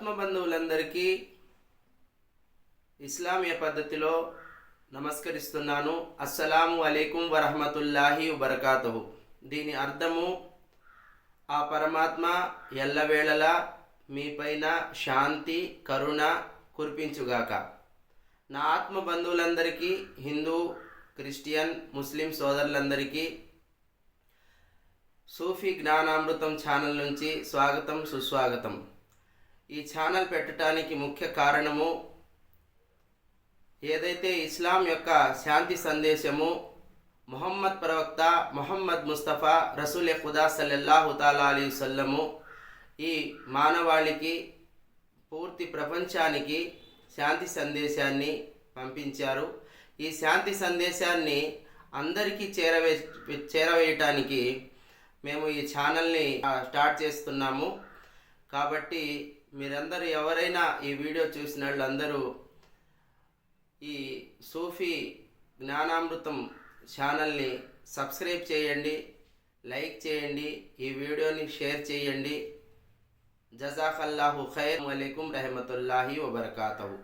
ఆత్మబంధువులందరికీ ఇస్లామీయ పద్ధతిలో నమస్కరిస్తున్నాను. అస్సలాము అలైకుం వరహమతుల్లాహి వబర్కాతుహు. దీని అర్థము ఆ పరమాత్మ ఎల్లవేళలా మీపైన శాంతి కరుణ కురిపించుగాక. నా ఆత్మ బంధువులందరికీ హిందూ క్రిస్టియన్ ముస్లిం సోదరులందరికీ సూఫీ జ్ఞానామృతం ఛానల్ నుంచి స్వాగతం సుస్వాగతం. ఈ ఛానల్ పెట్టడానికి ముఖ్య కారణము ఏదైతే ఇస్లాం యొక్క శాంతి సందేశము మొహమ్మద్ ప్రవక్త మొహమ్మద్ ముస్తఫా రసూల్ ఖుదా సల్లల్లాహు తాలా అలీ సల్లము ఈ మానవాళికి పూర్తి ప్రపంచానికి శాంతి సందేశాన్ని పంపించారు. ఈ శాంతి సందేశాన్ని అందరికీ చేరవే చేరవేయటానికి మేము ఈ ఛానల్ని స్టార్ట్ చేస్తున్నాము. కాబట్టి మీరందరూ ఎవరైనా ఈ వీడియో చూసిన వాళ్ళందరూ ఈ సూఫీ జ్ఞానామృతం ఛానల్ని సబ్స్క్రైబ్ చేయండి లైక్ చేయండి ఈ వీడియోని షేర్ చేయండి. జజాకల్లాహు ఖైర్. అలైకుం రహమతుల్లాహి వబర్కాతహు.